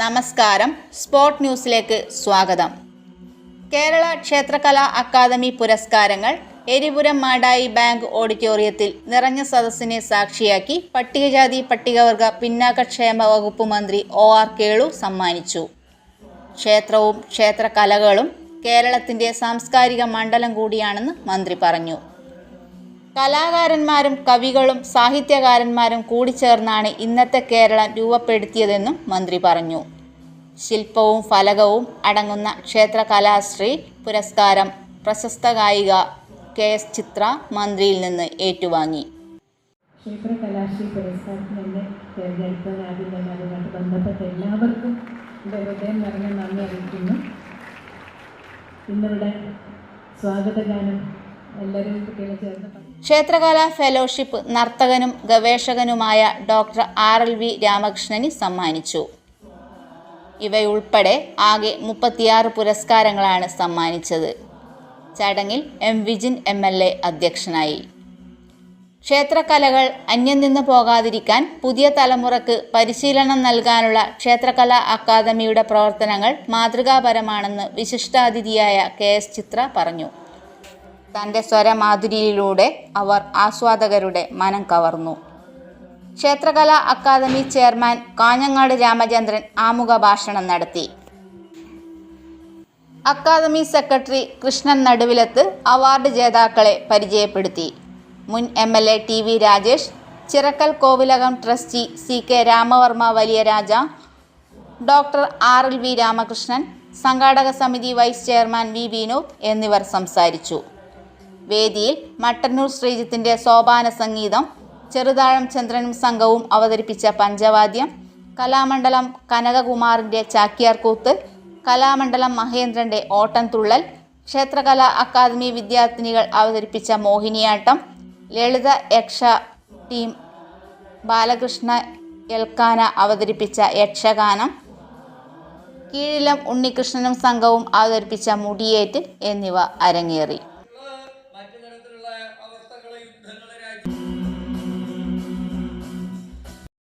നമസ്കാരം. സ്പോർട് ന്യൂസിലേക്ക് സ്വാഗതം. കേരള ക്ഷേത്രകലാ അക്കാദമി പുരസ്കാരങ്ങൾ എരിപുരം മാടായി ബാങ്ക് ഓഡിറ്റോറിയത്തിൽ നിറഞ്ഞ സദസ്സിനെ സാക്ഷിയാക്കി പട്ടികജാതി പട്ടികവർഗ പിന്നാക്കക്ഷേമ വകുപ്പ് മന്ത്രി ഒ ആർ കേളു സമ്മാനിച്ചു. ക്ഷേത്രവും ക്ഷേത്രകലകളും കേരളത്തിന്റെ സാംസ്കാരിക മണ്ഡലം കൂടിയാണെന്ന് മന്ത്രി പറഞ്ഞു. കലാകാരന്മാരും കവികളും സാഹിത്യകാരന്മാരും കൂടിച്ചേർന്നാണ് ഇന്നത്തെ കേരളം രൂപപ്പെടുത്തിയതെന്നും മന്ത്രി പറഞ്ഞു. ശില്പവും ഫലകവും അടങ്ങുന്ന ക്ഷേത്ര കലാശ്രീ പുരസ്കാരം പ്രശസ്ത ഗായിക കെ എസ് ചിത്ര മന്ത്രിയിൽ നിന്ന് ഏറ്റുവാങ്ങി. ക്ഷേത്ര കലാശ്രീ പുരസ്കാരത്തിന് എന്നെ തിരഞ്ഞെടുത്തത് ആദ്യം തന്നെ അതുമായിട്ട് ബന്ധപ്പെട്ട എല്ലാവർക്കും എന്റെ ഹൃദയം നിറഞ്ഞ നന്ദി അറിയിക്കുന്നു. ഇന്നിവിടെ സ്വാഗതഗാനം ക്ഷേത്രകലാ ഫെലോഷിപ്പ് നർത്തകനും ഗവേഷകനുമായ ഡോക്ടർ ആർ എൽ വി രാമകൃഷ്ണന് സമ്മാനിച്ചു. ഇവയുൾപ്പെടെ ആകെ മുപ്പത്തിയാറ് പുരസ്കാരങ്ങളാണ് സമ്മാനിച്ചത്. ചടങ്ങിൽ M Vijin M L A അധ്യക്ഷനായി. ക്ഷേത്രകലകൾ അന്യം നിന്ന് പോകാതിരിക്കാൻ പുതിയ തലമുറയ്ക്ക് പരിശീലനം നൽകാനുള്ള ക്ഷേത്രകലാ അക്കാദമിയുടെ പ്രവർത്തനങ്ങൾ മാതൃകാപരമാണെന്ന് വിശിഷ്ടാതിഥിയായ കെ എസ് ചിത്ര പറഞ്ഞു. തന്റെ സ്വരമാധുരിയിലൂടെ അവർ ആസ്വാദകരുടെ മനം കവർന്നു. ക്ഷേത്രകലാ അക്കാദമി ചെയർമാൻ കാഞ്ഞങ്ങാട് രാമചന്ദ്രൻ ആമുഖ ഭാഷണം നടത്തി. Academy secretary Krishnan Naduvilath award ജേതാക്കളെ പരിചയപ്പെടുത്തി. മുൻ M L A T V Rajesh Chirakkal Kovilakam trustee C K Ramavarma വലിയ രാജ doctor R L V Ramakrishnan സംഘാടക സമിതി വൈസ് ചെയർമാൻ വി വിനോദ് എന്നിവർ സംസാരിച്ചു. വേദിയിൽ മട്ടന്നൂർ ശ്രീജിത്തിന്റെ സോപാന സംഗീതം ചെറുതാഴം ചന്ദ്രനും സംഘവും അവതരിപ്പിച്ച പഞ്ചവാദ്യം കലാമണ്ഡലം കനകകുമാറിന്റെ ചാക്യാർകൂത്ത് കലാമണ്ഡലം മഹേന്ദ്രന്റെ ഓട്ടംതുള്ളൽ ക്ഷേത്രകലാ അക്കാദമി വിദ്യാർത്ഥിനികൾ അവതരിപ്പിച്ച മോഹിനിയാട്ടം ലളിത യക്ഷ ടീം ബാലകൃഷ്ണ എൽക്കാന അവതരിപ്പിച്ച യക്ഷഗാനം കീഴിലം ഉണ്ണികൃഷ്ണനും സംഘവും അവതരിപ്പിച്ച മുടിയേറ്റ് എന്നിവ അരങ്ങേറി.